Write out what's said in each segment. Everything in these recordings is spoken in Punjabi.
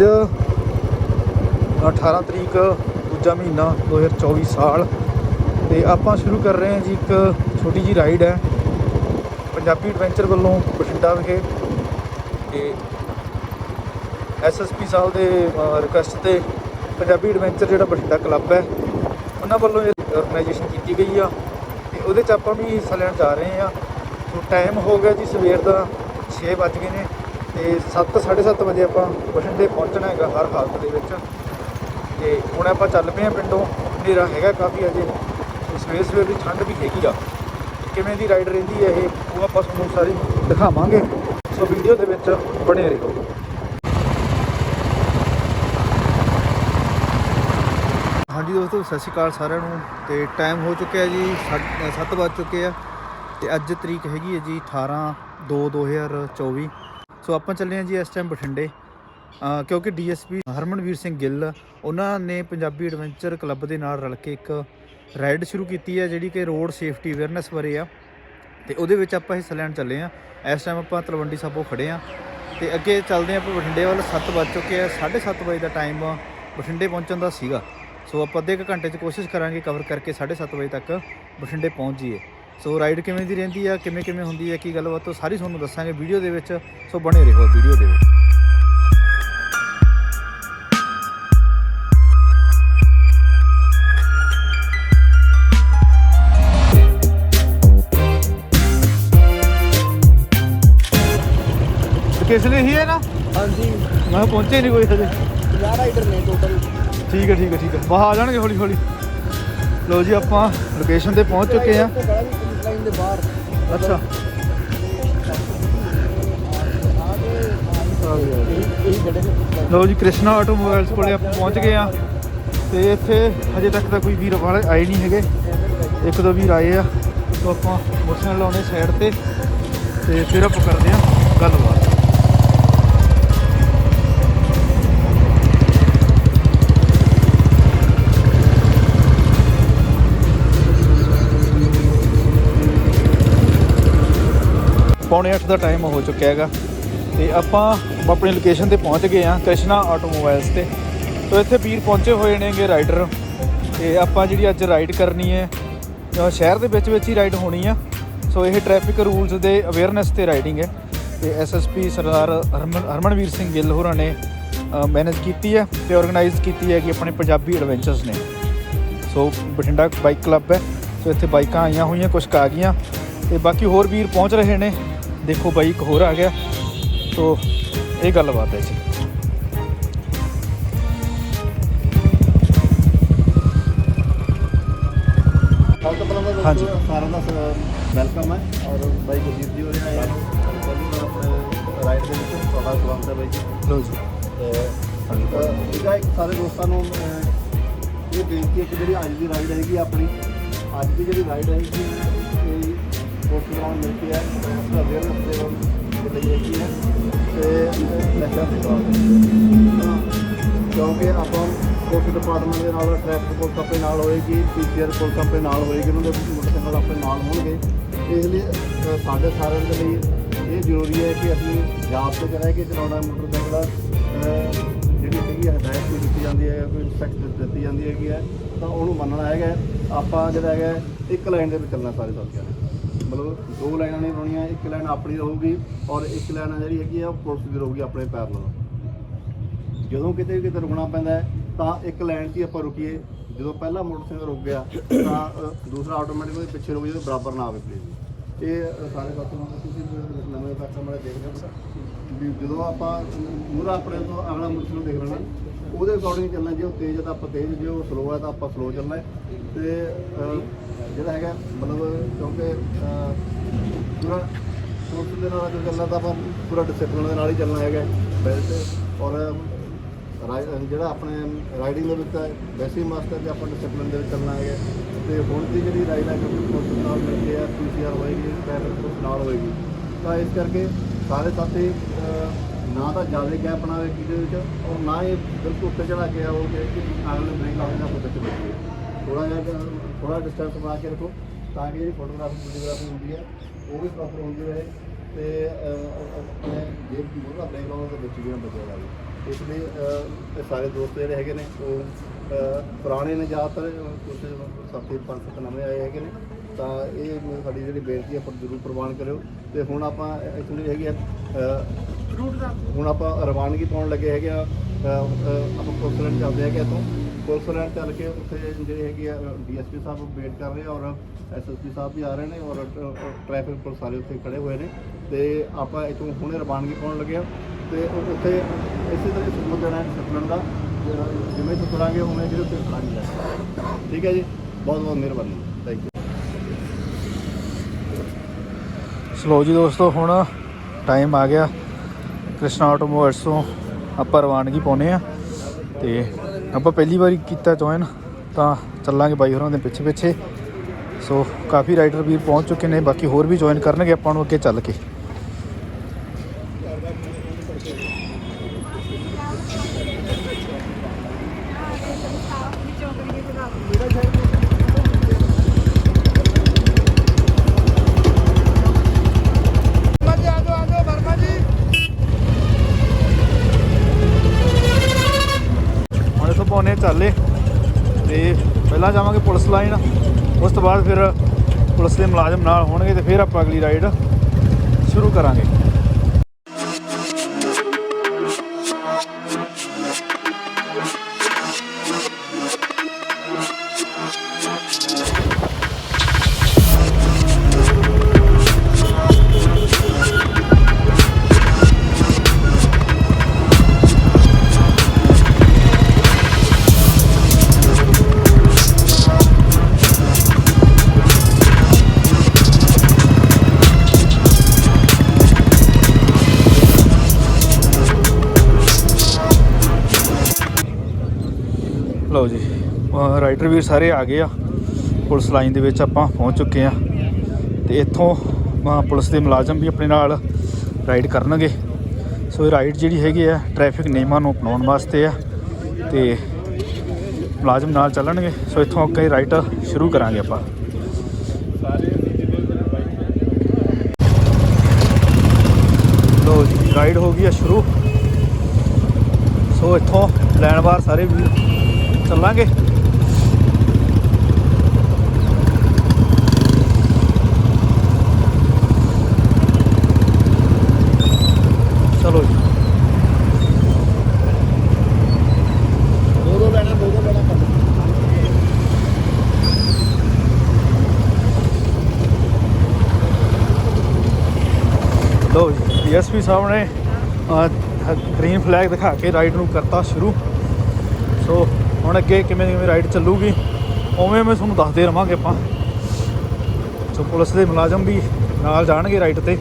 ਅੱਜ 18 ਤਰੀਕ, ਦੂਜਾ ਮਹੀਨਾ 2024 ਸਾਲ ਤੇ ਆਪਾਂ ਸ਼ੁਰੂ ਕਰ ਰਹੇ ਹਾਂ ਜੀ ਇੱਕ ਛੋਟੀ ਜੀ ਰਾਈਡ ਹੈ। ਪੰਜਾਬੀ ਐਡਵੈਂਚਰ ਵੱਲੋਂ ਬਠਿੰਡਾ ਵਿਖੇ ਤੇ ਐਸਐਸਪੀ ਸਾਹਿਬ ਦੇ ਰਿਕੁਐਸਟ ਤੇ ਪੰਜਾਬੀ ਐਡਵੈਂਚਰ ਜਿਹੜਾ ਬਠਿੰਡਾ ਕਲੱਬ ਹੈ, ਉਹਨਾਂ ਵੱਲੋਂ ਇਹ ਆਰਗੇਨਾਈਜੇਸ਼ਨ ਕੀਤੀ ਗਈ ਆ ਤੇ ਉਹਦੇ 'ਚ ਆਪਾਂ ਵੀ ਹਿੱਸਾ ਲੈਣ ਜਾ ਰਹੇ ਆ ਸੋ ਟਾਈਮ ਹੋ ਗਿਆ ਜੀ ਸਵੇਰ ਦਾ 6 ਵੱਜ ਗਏ ਨੇ। ਤੇ 7 7:30 ਵਜੇ ਆਪਾਂ ਬਠਿੰਡੇ ਪਹੁੰਚਣਾ ਹੈਗਾ ਹਰ ਹਾਲਤ ਦੇ ਵਿੱਚ। ਤੇ ਹੁਣ ਆਪਾਂ ਚੱਲ ਪਏ ਆ ਪਿੰਡੋਂ। ਹਨੇਰਾ ਹੈਗਾ ਕਾਫੀ ਅਜੇ। ਤੇ ਸਵੇਰ ਸਵੇਰ ਦੀ ਠੰਡ ਵੀ ਹੈਗੀ ਆ। ਕਿਵੇਂ ਦੀ ਰਾਈਡ ਰਹਿੰਦੀ ਹੈ ਇਹ, ਉਹ ਆਪਾਂ ਤੁਹਾਨੂੰ ਸਾਰੀ ਦਿਖਾਵਾਂਗੇ। ਸੋ ਵੀਡੀਓ ਦੇ ਵਿੱਚ ਬਣੇ ਰਹੋ। ਹਾਂਜੀ ਦੋਸਤੋ, ਸਤਿ ਸ਼੍ਰੀ ਅਕਾਲ ਸਾਰਿਆਂ ਨੂੰ। ਤੇ ਟਾਈਮ ਹੋ ਚੁੱਕਿਆ ਜੀ 7 ਵੱਜ ਚੁੱਕੇ ਆ। ਤੇ ਅੱਜ ਤਰੀਕ ਹੈਗੀ ਹੈ ਜੀ 18 2 2024 ਸੋ ਆਪਾਂ ਚੱਲੇ ਹਾਂ ਜੀ ਇਸ ਟਾਈਮ ਬਠਿੰਡੇ। ਅ, ਕਿਉਂਕਿ ਡੀਐਸਪੀ ਹਰਮਨਵੀਰ ਸਿੰਘ ਗਿੱਲ ਉਹਨਾਂ ਨੇ ਪੰਜਾਬੀ ਐਡਵੈਂਚਰ ਕਲੱਬ ਦੇ ਨਾਲ ਰਲ ਕੇ ਇੱਕ ਰਾਈਡ ਸ਼ੁਰੂ ਕੀਤੀ ਹੈ ਜਿਹੜੀ ਕਿ ਰੋਡ ਸੇਫਟੀ ਅਵੇਅਰਨੈਸ ਬਾਰੇ ਆ। ਤੇ ਉਹਦੇ ਵਿੱਚ ਆਪਾਂ ਹਿੱਸਾ ਲੈਣ ਚੱਲੇ ਆ ਇਸ ਟਾਈਮ ਆਪਾਂ ਤਲਵੰਡੀ ਸਾਬੋ ਖੜੇ ਆ ਤੇ ਅੱਗੇ ਚੱਲਦੇ ਆਪਾਂ ਬਠਿੰਡੇ ਵੱਲ। 7 ਵੱਜ ਚੁੱਕੇ ਆ 7:30 ਵਜੇ ਦਾ ਟਾਈਮ ਬਠਿੰਡੇ ਪਹੁੰਚਣ ਦਾ ਸੀਗਾ। ਸੋ ਆਪਾਂ ਅੱਧੇ ਕੁ ਘੰਟੇ 'ਚ ਕੋਸ਼ਿਸ਼ ਕਰਾਂਗੇ ਕਵਰ ਕਰਕੇ 7:30 ਵਜੇ ਤੱਕ ਬਠਿੰਡੇ ਪਹੁੰਚ ਜਾਈਏ। ਸੋ ਰਾਈਡ ਕਿਵੇਂ ਦੀ ਰਹਿੰਦੀ ਆ ਕਿਵੇਂ ਕਿਵੇਂ ਹੁੰਦੀ ਹੈ ਕੀ ਗੱਲਬਾਤ ਉਹ ਸਾਰੀ ਤੁਹਾਨੂੰ ਦੱਸਾਂਗੇ ਵੀਡੀਓ ਦੇ ਵਿੱਚ। ਸੋ ਬਣੇ ਰਹੋ ਵੀਡੀਓ ਦੇ ਵਿੱਚ। ਕਿਸ ਲਈ ਹੀ ਹੈ ਨਾ? ਹਾਂਜੀ। ਮੈਂ ਪਹੁੰਚੇ ਨਹੀਂ ਕੋਈ ਹਜੇ। 50 ਰਾਈਡਰ ਨੇ ਟੋਟਲ ਠੀਕ ਹੈ ਠੀਕ ਹੈ ਠੀਕ ਹੈ ਬਾਹਰ ਆ ਜਾਣਗੇ ਹੌਲੀ ਹੌਲੀ ਲੋ ਜੀ ਆਪਾਂ ਲੋਕੇਸ਼ਨ ਤੇ ਪਹੁੰਚ ਚੁੱਕੇ ਆ। ਬੜਾ ਦੇ ਬਾਹਰ। ਅੱਛਾ। ਇਹੀ ਲੋ ਜੀ, ਕ੍ਰਿਸ਼ਨਾ ਆਟੋਮੋਬਾਈਲਸ ਕੋਲੇ ਆਪਾਂ ਪਹੁੰਚ ਗਏ ਆ ਤੇ ਇੱਥੇ ਹਜੇ ਤੱਕ ਤਾਂ ਕੋਈ ਵੀਰ ਵਾਲੇ ਆਏ ਨਹੀਂ ਹੈਗੇ। ਇੱਕ ਦੋ ਵੀਰ ਆਏ ਆ। ਤੋਂ ਆਪਾਂ ਮੋਟਰਸਾਈਕਲ ਲਾਉਣੇ ਸਾਈਡ ਤੇ। ਤੇ ਫਿਰ ਆਪਾਂ ਕਰਦੇ ਆ ਪੌਣੇ 8 ਦਾ ਟਾਈਮ ਹੋ ਚੁੱਕਿਆ ਹੈਗਾ। ਤੇ ਆਪਾਂ ਆਪਣੀ ਲੋਕੇਸ਼ਨ ਤੇ ਪਹੁੰਚ ਗਏ ਆ ਕ੍ਰਿਸ਼ਨਾ ਆਟੋਮੋਬਾਈਲਸ ਤੇ। ਤੋ ਇੱਥੇ ਵੀਰ ਪਹੁੰਚੇ ਹੋਏ ਨੇਗੇ ਰਾਈਡਰ ਤੇ ਆਪਾਂ ਜਿਹੜੀ ਅੱਜ ਰਾਈਡ ਕਰਨੀ ਹੈ ਅ, ਸ਼ਹਿਰ ਦੇ ਵਿੱਚ ਵਿੱਚ ਹੀ ਰਾਈਡ ਹੋਣੀ ਆ। ਸੋ ਇਹ ਟ੍ਰੈਫਿਕ ਰੂਲਸ ਦੇ ਅਵੇਅਰਨੈਸ ਤੇ ਰਾਈਡਿੰਗ ਹੈ। ਤੇ ਐਸਐਸਪੀ ਸਰਦਾਰ ਹਰਮਨ ਹਰਮਨਵੀਰ ਸਿੰਘ ਗਿੱਲ ਹੋਰਾਂ ਨੇ ਮੈਨੇਜ ਕੀਤੀ ਹੈ ਤੇ ਆਰਗੇਨਾਈਜ਼ ਕੀਤੀ ਹੈ ਕਿ ਆਪਣੇ ਪੰਜਾਬੀ ਐਡਵੈਂਚਰਸ ਨੇ। ਸੋ ਬਠਿੰਡਾ ਬਾਈਕ ਕਲੱਬ ਹੈ। ਸੋ ਇੱਥੇ ਬਾਈਕਾਂ ਆਈਆਂ ਹੋਈਆਂ ਕੁਝ ਕੁ ਆ ਗਈਆਂ। ਤੇ ਬਾਕੀ ਹੋਰ ਵੀਰ ਪਹੁੰਚ ਰਹੇ ਨੇ। ਦੇਖੋ ਬਾਈ ਇੱਕ ਹੋਰ ਆ ਗਿਆ। ਸੋ ਇਹ ਗੱਲਬਾਤ ਹੈ ਜੀ। ਹਾਂਜੀ। ਸਾਰਿਆਂ ਦਾ ਵੈਲਕਮ ਹੈ। ਔਰ ਬਾਈ ਗੁਰਜੀਤ ਜੀ ਹੋਰੇ ਆਏ ਆਪਣੇ ਰਾਈਡ ਦੇ ਵਿੱਚ ਤੁਹਾਡਾ ਸਵਾਗਤ ਹੈ ਬਾਈ ਜੀ। ਲੋ ਜੀ। ਤੇ ਅਹ, ਇਹਦਾ ਇੱਕ ਸਾਰੇ ਦੋਸਤਾਂ ਨੂੰ ਇਹ ਬੇਨਤੀ ਹੈ ਕਿ ਜਿਹੜੀ ਅੱਜ ਦੀ ਰਾਈਡ ਹੈਗੀ ਆਪਣੀ ਅੱਜ ਦੀ ਜਿਹੜੀ ਰਾਈਡ ਹੈਗੀ ਕੋਸ਼ਿਸ਼ ਨਾਲ ਮਿਲ ਕੇ ਹੈ ਇਸ ਦਾ ਅਵੇਅਰਨੈਸ ਦੇ ਨਸ਼ਾ ਦੇ ਕਿਉਂਕਿ ਆਪਾਂ ਪੁਲਿਸ ਡਿਪਾਰਟਮੈਂਟ ਦੇ ਨਾਲ ਟ੍ਰੈਫਿਕ ਪੁਲਿਸ ਆਪਣੇ ਨਾਲ ਹੋਏਗੀ ਪੀਸੀਆਰ ਪੁਲਿਸ ਆਪਣੇ ਨਾਲ ਹੋਏਗੀ, ਉਹਨਾਂ ਦੇ ਮੋਟਰਸਾਈਕਲ ਆਪਣੇ ਨਾਲ ਹੋਣਗੇ। ਇਸ ਲਈ ਸਾਡੇ ਸਾਰਿਆਂ ਦੇ ਲਈ ਇਹ ਜ਼ਰੂਰੀ ਹੈ ਕਿ ਅਸੀਂ ਜਾਪ ਤੇ ਰਹਿ ਕਿ ਚਲਾਉਣਾ ਮੋਟਰਸਾਈਕਲ ਜਿਹੜੀ ਹੈਗੀ ਹੈ, ਹਦਾਇਤ ਕੋਈ ਦਿੱਤੀ ਜਾਂਦੀ ਹੈ, ਕੋਈ ਰਿਸਪੈਕਟ ਦਿੱਤੀ ਜਾਂਦੀ ਹੈਗੀ ਹੈ, ਤਾਂ ਉਹਨੂੰ ਮੰਨਣਾ ਹੈਗਾ ਆਪਾਂ ਜਿਹੜਾ ਹੈਗਾ ਇੱਕ ਲਾਈਨ ਦੇ ਵਿੱਚ ਚੱਲਣਾ ਸਾਰੇ ਸਾਥੀਆਂ ਨੇ। ਮਤਲਬ ਦੋ ਲਾਈਨਾਂ ਨਹੀਂ ਬਣੀਆਂ ਇੱਕ ਲਾਈਨ ਆਪਣੀ ਰਹੂਗੀ ਔਰ ਇੱਕ ਲਾਈਨ ਜਿਹੜੀ ਹੈਗੀ ਆ ਉਹ ਪੁਲਿਸ ਦੀ ਰਹੂਗੀ ਆਪਣੇ ਪੈਰ ਨਾਲ ਜਦੋਂ ਕਿਤੇ ਵੀ ਕਿਤੇ ਰੁਕਣਾ ਪੈਂਦਾ ਤਾਂ ਇੱਕ ਲਾਈਨ 'ਚ ਹੀ ਆਪਾਂ ਰੁਕੀਏ। ਜਦੋਂ ਪਹਿਲਾ ਮੋਟਰਸਾਈਕਲ ਰੁਕ ਗਿਆ ਤਾਂ ਦੂਸਰਾ ਆਟੋਮੈਟਿਕ ਉਹਦੇ ਪਿੱਛੇ ਰੁਕ ਜਾਵੇ ਬਰਾਬਰ ਨਾ ਆਵੇ ਪਲੀਜ਼ ਇਹ ਅ, ਸਾਰੇ ਪਾਸੋਂ ਨੂੰ ਤੁਸੀਂ ਵੀ ਨਵੇਂ ਕਸਟਮਰ ਦੇਖਦੇ ਹੋ। ਵੀ ਜਦੋਂ ਆਪਾਂ ਮੂਰਾ ਆਪਣੇ ਤੋਂ ਅਗਲਾ ਨੂੰ ਦੇਖ ਲੈਣਾ ਉਹਦੇ ਅਕੋਰਡਿੰਗ ਚੱਲਣਾ ਜੇ ਉਹ ਤੇਜ਼ ਹੈ ਤਾਂ ਆਪਾਂ ਤੇਜ਼ ਜੇ ਉਹ ਸਲੋ ਹੈ ਤਾਂ ਆਪਾਂ ਸਲੋ ਚੱਲਣਾ ਹੈ। ਤੇ ਅ, ਜਿਹੜਾ ਹੈਗਾ ਮਤਲਬ ਕਿਉਂਕਿ ਅ, ਪੂਰਾ ਪੁਲਿਸ ਦੇ ਨਾਲ ਜੋ ਚੱਲਣਾ ਤਾਂ ਆਪਾਂ ਪੂਰਾ ਡਿਸਪਲਿਨ ਦੇ ਨਾਲ ਹੀ ਚੱਲਣਾ ਹੈਗਾ। ਬੈਲਟ ਔਰ ਰਾਈ- ਜਿਹੜਾ ਆਪਣੇ ਰਾਈਡਿੰਗ ਦੇ ਵਿੱਚ ਹੈ ਵੈਸੇ ਹੀ ਮਾਸਟਰ ਤੇ ਆਪਾਂ ਡਿਸਪਲਿਨ ਦੇ ਵਿੱਚ ਚੱਲਣਾ ਹੈਗਾ। ਤੇ ਹੁਣ ਦੀ ਜਿਹੜੀ ਰਾਈਡ ਹੈ ਕਿਉਂਕਿ ਪੁਲਿਸ ਨਾਲ ਮਿਲ ਕੇ ਆ ਪੀਸੀਆਰ ਹੋਏਗੀ ਟ੍ਰੈਫਿਕ ਪੁਲਿਸ ਨਾਲ ਹੋਏਗੀ। ਤਾਂ ਇਸ ਕਰਕੇ ਸਾਰੇ ਸਾਥੀ ਅਹ, ਨਾ ਤਾਂ ਜ਼ਿਆਦਾ ਗੈਪ ਬਣਾਵੇ ਕਿਸੇ ਵਿੱਚ ਔਰ ਨਾ ਇਹ ਬਿਲਕੁਲ ਉੱਤੇ ਚੜਾ ਕੇ ਆਓ ਕਿ ਅਗਲੇ ਬ੍ਰੇਕ ਲਾਉਣ ਦਾ ਕੋਈ ਵਿੱਚ ਥੋੜਾ ਜਿਹਾ ਥੋੜਾ ਡਿਸਟੈਂਸ ਬਣਾ ਕੇ ਰੱਖੋ ਤਾਂ ਕਿ ਜਿਹੜੀ ਫੋਟੋਗ੍ਰਾਫੀ ਵੀਡੀਓਗ੍ਰਾਫੀ ਹੁੰਦੀ ਹੈ ਉਹ ਵੀ ਪ੍ਰੋਪਰ ਹੁੰਦੀ ਰਹੇ ਤੇ ਅਹ, ਆਪਣੇ ਜੇ ਮੋਹਰਾ ਬ੍ਰੇਕ ਲਾਉਣ ਦੇ ਵਿੱਚ ਵੀ ਨਾ ਬਚੇਗਾ ਜੀ ਇਸ ਲਈ ਸਾਰੇ ਦੋਸਤ ਜਿਹੜੇ ਹੈਗੇ ਨੇ ਉਹ ਪੁਰਾਣੇ ਨੇ ਜ਼ਿਆਦਾਤਰ ਕੁਝ ਸਾਥੀ ਪੰਜ ਸੱਤ ਨਵੇਂ ਆਏ ਹੈਗੇ ਨੇ ਤਾਂ ਇਹ ਸਾਡੀ ਜਿਹੜੀ ਬੇਨਤੀ ਹੈ ਪਰ ਜ਼ਰੂਰ ਪ੍ਰਵਾਨ ਕਰਿਓ। ਤੇ ਹੁਣ ਆਪਾਂ ਇੱਥੋਂ ਹੈਗੀ ਹੈਗੀ ਹੁਣ ਆਪਾਂ ਰਵਾਨਗੀ ਪਾਉਣ ਲੱਗੇ ਹੈਗੇ ਆ ਆਪਾਂ ਪੁਲਿਸ ਲਾਈਨ ਚੱਲਦੇ ਹੈਗੇ ਇੱਥੋਂ। ਪੁਲਿਸ ਲਾਈਨ ਚੱਲ ਕੇ ਉੱਥੇ ਜਿਹੜੇ ਹੈਗੇ ਆ ਡੀਐਸਪੀ ਸਾਹਿਬ ਵੇਟ ਕਰ ਰਹੇ ਆ ਔਰ ਐਸਐਸਪੀ ਸਾਹਿਬ ਵੀ ਆ ਰਹੇ ਨੇ ਔਰ ਟ੍ਰੈਫਿਕ ਪੁਲਿਸ ਸਾਰੇ ਉੱਥੇ ਖੜੇ ਹੋਏ ਨੇ। ਤੇ ਆਪਾਂ ਇੱਥੋਂ ਹੁਣੇ ਰਵਾਨਗੀ ਪਾਉਣ ਲੱਗੇ ਆ। ਤੇ ਉੱਥੇ ਇਸੇ ਤਰ੍ਹਾਂ ਸਬੂਤ ਦੇਣਾ ਡਿਸਪਲਿਨ ਦਾ ਜਿਹੜਾ ਜਿਵੇਂ ਤੁਰਾਂਗੇ ਉਵੇਂ ਜਿਹੜੇ ਉੱਥੇ ਖੜਾਂਗੇ। ਠੀਕ ਹੈ ਜੀ? ਬਹੁਤ ਬਹੁਤ ਮਿਹਰਬਾਨੀ। ਥੈਂਕ ਯੂ ਸਲੋ ਜੀ ਦੋਸਤੋ ਹੁਣ ਟਾਈਮ ਆ ਗਿਆ। ਕ੍ਰਿਸ਼ਨਾ ਆਟੋਮੋਬਾਈਲਸ ਤੋਂ ਆਪਾਂ ਰਵਾਨਗੀ ਪਾਉਨੇ ਆ ਤੇ ਆਪਾਂ ਪਹਿਲੀ ਵਾਰੀ ਕੀਤਾ ਜੁਆਇਨ ਤਾਂ ਚੱਲਾਂਗੇ ਬਾਈ ਹੋਰਾਂ ਦੇ ਪਿੱਛੇ ਪਿੱਛੇ ਸੋ ਕਾਫੀ ਰਾਈਡਰ ਵੀਰ ਪਹੁੰਚ ਚੁੱਕੇ ਨੇ, ਬਾਕੀ ਹੋਰ ਵੀ ਜੁਆਇਨ ਕਰਨਗੇ ਆਪਾਂ ਨੂੰ ਅੱਗੇ ਚੱਲ ਕੇ ਹੁਣ ਇਥੋਂ ਪਾਉਨੇ ਚੱਲੇ ਤੇ ਪਹਿਲਾਂ ਜਾਵਾਂਗੇ ਪੁਲਿਸ ਲਾਈਨ, ਉਸ ਤੋਂ ਬਾਅਦ ਫਿਰ ਪੁਲਿਸ ਦੇ ਮੁਲਾਜ਼ਮ ਨਾਲ ਹੋਣਗੇ ਤੇ ਫਿਰ ਆਪਾਂ ਅਗਲੀ ਰਾਈਡ ਸ਼ੁਰੂ ਕਰਾਂਗੇ। ਰਾਈਡਰ ਵੀਰ ਸਾਰੇ ਆ ਗਏ ਆ। ਪੁਲਿਸ ਲਾਈਨ ਦੇ ਵਿੱਚ ਆਪਾਂ ਪਹੁੰਚ ਚੁੱਕੇ ਆ। ਤੇ ਇੱਥੋਂ ਅਹ ਪੁਲਿਸ ਦੇ ਮੁਲਾਜ਼ਮ ਵੀ ਆਪਣੇ ਨਾਲ ਰਾਈਡ ਕਰਨਗੇ। ਸੋ ਇਹ ਰਾਈਡ ਜਿਹੜੀ ਹੈਗੀ ਆ, ਟ੍ਰੈਫਿਕ ਨਿਯਮਾਂ ਨੂੰ ਅਪਣਾਉਣ ਵਾਸਤੇ ਆ। ਤੇ ਮੁਲਾਜ਼ਮ ਨਾਲ ਚੱਲਣਗੇ। ਸੋ ਇੱਥੋਂ ਅੱਗੇ ਰਾਈਡ ਸ਼ੁਰੂ ਕਰਾਂਗੇ ਆਪਾਂ। ਲਓ ਜੀ, ਰਾਈਡ ਹੋ ਗਈ ਆ ਸ਼ੁਰੂ। ਸੋ ਇੱਥੋਂ ਲੈਣ ਵਾਰ ਸਾਰੇ ਵੀ ਚੱਲਾਂਗੇ ਚਲੋ ਜੀ ਦੋ ਦੋ ਲੈਣਾ ਦੋ ਦੋ ਲੈਣਾ ਕਰ ਲਓ ਜੀ ਡੀਐਸਪੀ ਸਾਹਿਬ ਨੇ ਗ੍ਰੀਨ ਫਲੈਗ ਦਿਖਾ ਕੇ ਰਾਈਡ ਨੂੰ ਕਰਤਾ ਸ਼ੁਰੂ। ਸੋ, ਹੁਣ ਅੱਗੇ ਕਿਵੇਂ ਕਿਵੇਂ ਰਾਈਡ ਚੱਲੂਗੀ, ਉਵੇਂ ਮੈਂ ਤੁਹਾਨੂੰ ਦੱਸਦੇ ਰਵਾਂਗੇ ਆਪਾਂ। ਸੋ, ਪੁਲਿਸ ਦੇ ਮੁਲਾਜ਼ਮ ਵੀ ਨਾਲ ਜਾਣਗੇ ਰਾਈਡ ਤੇ।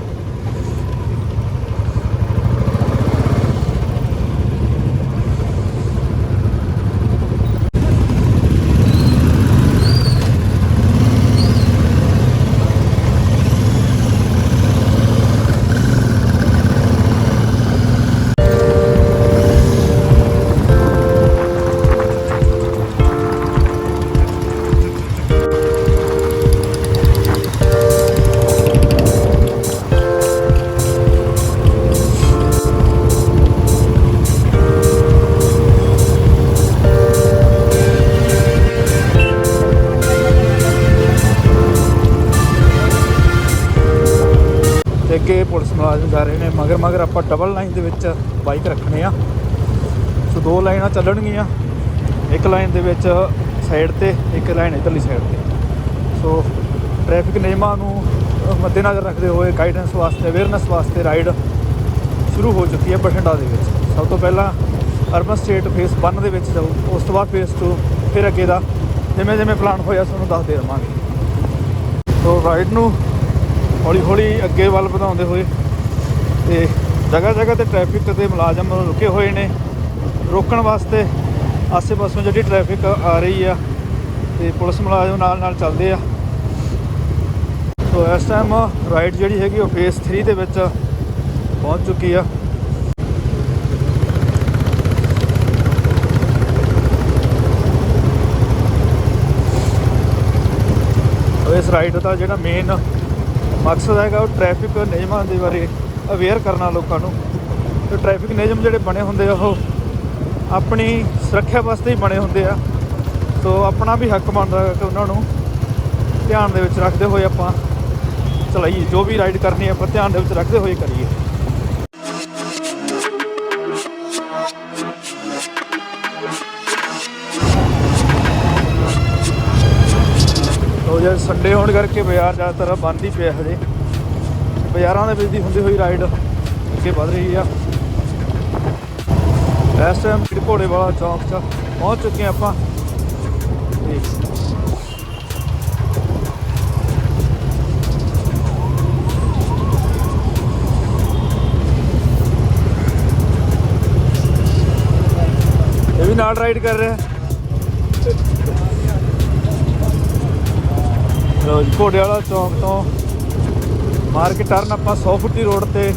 ਤੇ ਪੁਲਿਸ ਮੁਲਾਜ਼ਮ ਜਾ ਰਹੇ ਨੇ, ਮਗਰ ਮਗਰ ਆਪਾਂ ਡਬਲ ਲਾਈਨ ਦੇ ਵਿੱਚ ਬਾਈਕ ਰੱਖਣੇ ਆ। ਸੋ ਦੋ ਲਾਈਨਾਂ ਚੱਲਣਗੀਆਂ, ਇੱਕ ਲਾਈਨ ਦੇ ਵਿੱਚ ਸਾਈਡ ਤੇ, ਇੱਕ ਲਾਈਨ ਇਧਰਲੀ ਸਾਈਡ ਤੇ। ਸੋ ਟ੍ਰੈਫਿਕ ਨਿਯਮਾਂ ਨੂੰ ਮੱਦੇਨਜ਼ਰ ਰੱਖਦੇ ਹੋਏ ਗਾਈਡੈਂਸ ਵਾਸਤੇ ਅਵੇਅਰਨੈਸ ਵਾਸਤੇ ਰਾਈਡ ਸ਼ੁਰੂ ਹੋ ਚੁੱਕੀ ਹੈ ਬਠਿੰਡਾ ਦੇ ਵਿੱਚ। ਸਭ ਤੋਂ ਪਹਿਲਾਂ ਅਰਬਨ ਸਟੇਟ ਫੇਸ 1 ਦੇ ਵਿੱਚ ਜਾਊ, ਉਸ ਤੋਂ ਬਾਅਦ ਫੇਸ 2 ਫਿਰ ਅੱਗੇ ਦਾ। ਜਿਵੇਂ ਜਿਵੇਂ ਪਲਾਨ ਹੋਇਆ, ਤੁਹਾਨੂੰ ਦੱਸਦੇ ਰਵਾਂਗੇ। ਸੋ ਰਾਈਡ ਨੂੰ ਹੌਲੀ ਹੌਲੀ ਅੱਗੇ ਵੱਲ ਵਧਾਉਂਦੇ ਹੋਏ ਤੇ ਜਗ੍ਹਾ ਜਗ੍ਹਾ ਤੇ ਟ੍ਰੈਫਿਕ ਦੇ ਮੁਲਾਜ਼ਮ ਰੁਕੇ ਹੋਏ ਨੇ। ਰੋਕਣ ਵਾਸਤੇ ਆਸੇ-ਪਾਸੋਂ ਜਿਹੜੀ ਟ੍ਰੈਫਿਕ ਆ ਰਹੀ ਆ ਤੇ ਪੁਲਿਸ ਮੁਲਾਜ਼ਮ ਨਾਲ ਨਾਲ ਚੱਲਦੇ ਆ। ਸੋ ਇਸ ਟਾਈਮ ਰਾਈਡ ਜਿਹੜੀ ਹੈਗੀ ਉਹ ਫੇਸ 3 ਦੇ ਵਿੱਚ ਪਹੁੰਚ ਚੁੱਕੀ ਆ। ਇਸ ਰਾਈਡ ਦਾ ਜਿਹੜਾ ਮੇਨ ਮਕਸਦ ਹੈਗਾ ਉਹ ਟ੍ਰੈਫਿਕ ਨਿਯਮਾਂ ਦੇ ਬਾਰੇ ਅਵੇਅਰ ਕਰਨਾ ਲੋਕਾਂ ਨੂੰ। ਤੇ ਟ੍ਰੈਫਿਕ ਨਿਯਮ ਜਿਹੜੇ ਬਣੇ ਹੁੰਦੇ ਆ, ਉਹ ਆਪਣੀ ਸੁਰੱਖਿਆ ਵਾਸਤੇ ਹੀ ਬਣੇ ਹੁੰਦੇ ਆ। ਸੋ ਆਪਣਾ ਵੀ ਹੱਕ ਬਣਦਾ ਹੈ ਕਿ ਉਹਨਾਂ ਨੂੰ ਧਿਆਨ ਦੇ ਵਿੱਚ ਰੱਖਦੇ ਹੋਏ ਆਪਾਂ ਚਲਾਈਏ। ਜੋ ਵੀ ਰਾਈਡ ਕਰਨੀ ਹੈ ਆਪਾਂ ਧਿਆਨ ਦੇ ਵਿੱਚ ਰੱਖਦੇ ਹੋਏ ਕਰੀਏ। ਉਹ ਜੇ ਸੰਡੇ ਹੋਣ ਕਰਕੇ ਬਾਜ਼ਾਰ ਜ਼ਿਆਦਾਤਰ ਬੰਦ ਹੀ ਪਿਆ ਹਜੇ। ਬਾਜ਼ਾਰਾਂ ਦੇ ਵਿੱਚ ਦੀ ਹੁੰਦੀ ਹੋਈ ਰਾਈਡ ਅੱਗੇ ਵਧ ਰਹੀ ਆ। ਇਸ ਟਾਈਮ ਘੋੜੇ ਵਾਲਾ ਚੌਂਕ 'ਚ ਪਹੁੰਚ ਚੁੱਕੇ ਹਾਂ ਆਪਾਂ। ਇਹ ਵੀ ਨਾਲ ਰਾਈਡ ਕਰ ਰਿਹਾ। ਲੋ ਜੀ ਘੋੜੇ ਵਾਲਾ ਚੌਂਕ ਤੋਂ ਮਾਰ ਕੇ ਟਰਨ ਆਪਾਂ 100 ਫੁੱਟ ਦੀ ਰੋਡ ਤੇ।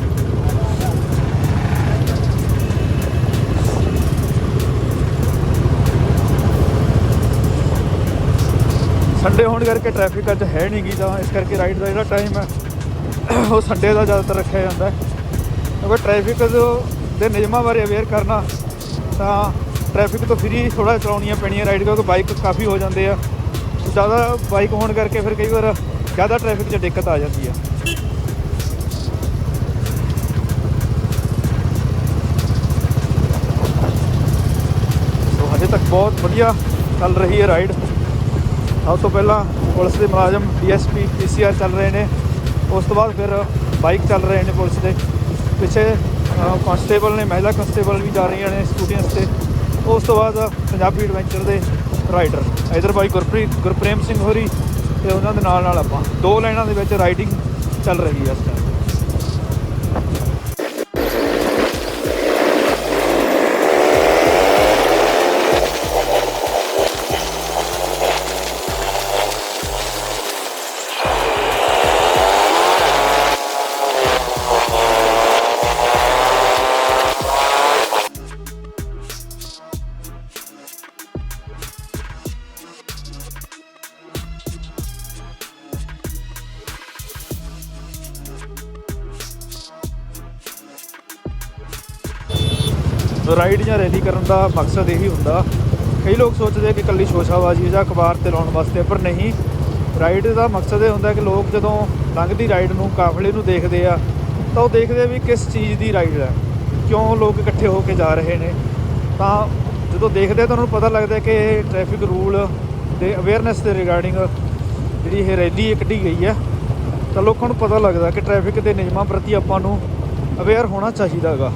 ਸੰਡੇ ਹੋਣ ਕਰਕੇ ਟ੍ਰੈਫਿਕ ਅੱਜ ਹੈ ਨਹੀਂ ਗੀ ਤਾਂ ਇਸ ਕਰਕੇ ਰਾਈਡ ਦਾ ਜਿਹੜਾ ਟਾਈਮ ਹੈ, ਉਹ ਸੰਡੇ ਦਾ ਜ਼ਿਆਦਾਤਰ ਰੱਖਿਆ ਜਾਂਦਾ ਹੈ। ਕਿਉਂਕਿ ਟ੍ਰੈਫਿਕ ਦੇ ਨਿਯਮਾਂ ਬਾਰੇ ਅਵੇਅਰ ਕਰਨਾ, ਤਾਂ ਟ੍ਰੈਫਿਕ ਤੋਂ ਫਰੀ ਥੋੜਾ ਚਲਾਉਣੀਆਂ ਪੈਣੀਆਂ ਰਾਈਡ ਕਿਉਂਕਿ ਬਾਈਕ ਕਾਫੀ ਹੋ ਜਾਂਦੇ ਆ। ਜ਼ਿਆਦਾ ਬਾਈਕ ਹੋਣ ਕਰਕੇ ਫਿਰ ਕਈ ਵਾਰ ਜ਼ਿਆਦਾ ਟ੍ਰੈਫਿਕ 'ਚ ਦਿੱਕਤ ਆ ਜਾਂਦੀ ਆ। ਸੋ ਹਜੇ ਤੱਕ ਬਹੁਤ ਵਧੀਆ ਚੱਲ ਰਹੀ ਹੈ ਰਾਈਡ ਸਭ ਤੋਂ ਪਹਿਲਾਂ ਪੁਲਿਸ ਦੇ ਮੁਲਾਜ਼ਮ ਡੀਐਸਪੀ ਪੀਸੀਆਰ ਚੱਲ ਰਹੇ ਨੇ। ਉਸ ਤੋਂ ਬਾਅਦ ਫਿਰ ਬਾਈਕ ਚੱਲ ਰਹੇ ਨੇ ਪੁਲਿਸ ਦੇ। ਪਿੱਛੇ ਕਾਂਸਟੇਬਲ ਨੇ, ਮਹਿਲਾ ਕਾਂਸਟੇਬਲ ਵੀ ਜਾ ਰਹੀਆਂ ਨੇ ਸਟੂਡੈਂਟਸ ਤੇ। ਉਸ ਤੋਂ ਬਾਅਦ ਪੰਜਾਬੀ ਐਡਵੈਂਚਰ ਦੇ ਰਾਈਡਰ ਇਧਰ ਬਾਈ ਗੁਰਪ੍ਰੀਤ, ਗੁਰਪ੍ਰੇਮ ਸਿੰਘ ਹੋਰੀ ਤੇ ਉਹਨਾਂ ਦੇ ਨਾਲ ਨਾਲ ਆਪਾਂ। ਦੋ ਲਾਈਨਾਂ ਦੇ ਵਿੱਚ ਰਾਈਡਿੰਗ ਚੱਲ ਰਹੀ ਹੈ ਇਸ ਟਾਈਮ ਰਾਈਡ ਜਾਂ ਰੈਲੀ ਕਰਨ ਦਾ ਮਕਸਦ ਇਹੀ ਹੁੰਦਾ। ਕਈ ਲੋਕ ਸੋਚਦੇ ਕਿ ਇਕੱਲੀ ਸ਼ੋਸ਼ਾਬਾਜ਼ੀ ਜਾਂ ਅਖਬਾਰ ਤੇ ਲਾਉਣ ਵਾਸਤੇ, ਪਰ ਨਹੀਂ। ਰਾਈਡ ਦਾ ਮਕਸਦ ਇਹ ਹੁੰਦਾ ਕਿ ਲੋਕ ਜਦੋਂ ਲੰਘਦੀ ਰਾਈਡ ਨੂੰ, ਕਾਫਲੇ ਨੂੰ ਦੇਖਦੇ ਆ, ਤਾਂ ਉਹ ਦੇਖਦੇ ਆ ਵੀ ਕਿਸ ਚੀਜ਼ ਦੀ ਰਾਈਡ ਹੈ। ਕਿਉਂ ਲੋਕ ਇਕੱਠੇ ਹੋ ਕੇ ਜਾ ਰਹੇ ਨੇ? ਤਾਂ ਜਦੋਂ ਦੇਖਦੇ ਆ ਤਾਂ ਉਹਨਾਂ ਨੂੰ ਪਤਾ ਲੱਗਦਾ ਕਿ ਇਹ ਟ੍ਰੈਫਿਕ ਰੂਲ ਦੇ ਅਵੇਅਰਨੈਸ ਦੇ ਰਿਗਾਰਡਿੰਗ ਜਿਹੜੀ ਇਹ ਰੈਲੀ ਕੱਢੀ ਗਈ ਹੈ। ਤਾਂ ਲੋਕਾਂ ਨੂੰ ਪਤਾ ਲੱਗਦਾ ਕਿ ਟ੍ਰੈਫਿਕ ਦੇ ਨਿਯਮਾਂ ਪ੍ਰਤੀ ਆਪਾਂ ਨੂੰ ਅਵੇਅਰ ਹੋਣਾ ਚਾਹੀਦਾ ਹੈਗਾ।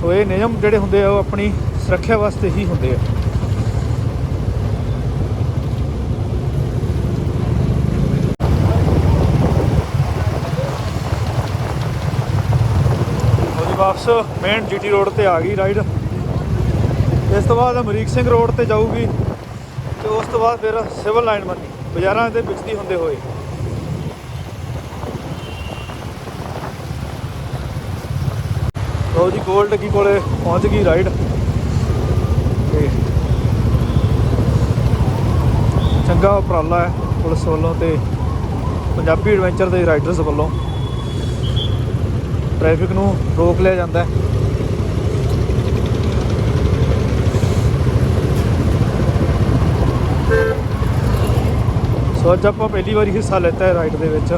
ਸੋ ਇਹ ਨਿਯਮ ਜਿਹੜੇ ਹੁੰਦੇ ਆ, ਉਹ ਆਪਣੀ ਸੁਰੱਖਿਆ ਵਾਸਤੇ ਹੀ ਹੁੰਦੇ ਆ। ਵਾਪਸ ਮੇਨ ਜੀਟੀ ਰੋਡ ਤੇ ਆ ਗਈ ਰਾਈਡ ਇਸ ਤੋਂ ਬਾਅਦ ਅਮਰੀਕ ਸਿੰਘ ਰੋਡ ਤੇ ਜਾਊਗੀ ਤੇ ਉਸ ਤੋਂ ਬਾਅਦ ਫਿਰ ਸਿਵਲ ਲਾਈਨ ਬੰਨੀ ਬਾਜ਼ਾਰਾਂ ਦੇ ਵਿੱਚ ਦੀ ਹੁੰਦੇ ਹੋਏ। ਲਓ ਜੀ, ਗੋਲਡ ਕੀ ਕੋਲੇ ਪਹੁੰਚ ਗਈ ਰਾਈਡ। ਤੇ ਚੰਗਾ ਉਪਰਾਲਾ ਹੈ ਪੁਲਿਸ ਵੱਲੋਂ ਤੇ ਪੰਜਾਬੀ ਐਡਵੈਂਚਰ ਦੇ ਰਾਈਡਰਸ ਵੱਲੋਂ। ਟ੍ਰੈਫਿਕ ਨੂੰ ਰੋਕ ਲਿਆ ਜਾਂਦਾ ਹੈ। ਸੋ ਅੱਜ ਆਪਾਂ ਪਹਿਲੀ ਵਾਰੀ ਹਿੱਸਾ ਲੈਤਾ ਹੈ ਰਾਈਡ ਦੇ ਵਿੱਚ।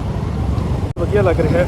ਵਧੀਆ ਲੱਗ ਰਿਹਾ ਹੈ।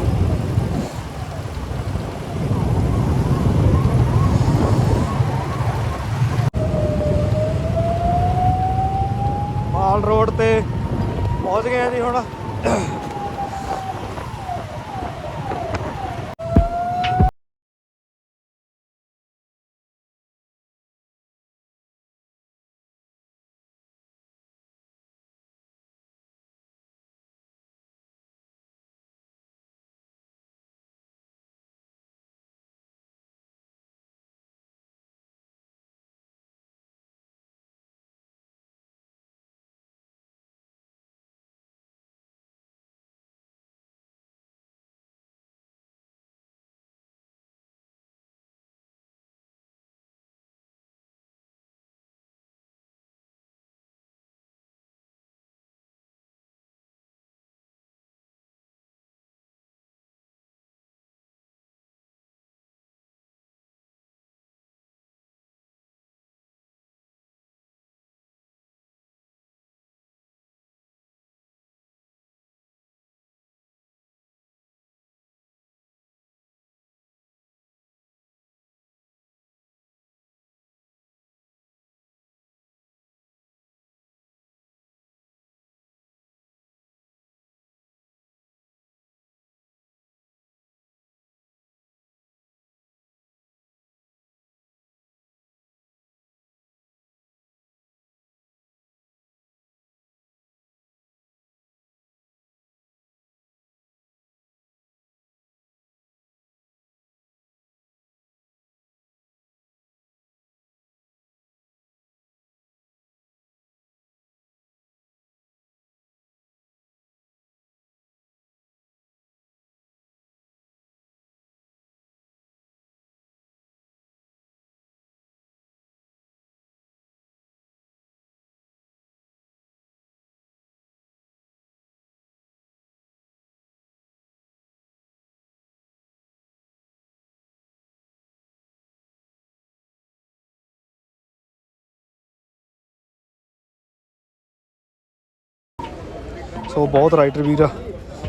ਸੋ ਬਹੁਤ ਰਾਈਡਰ ਵੀਰ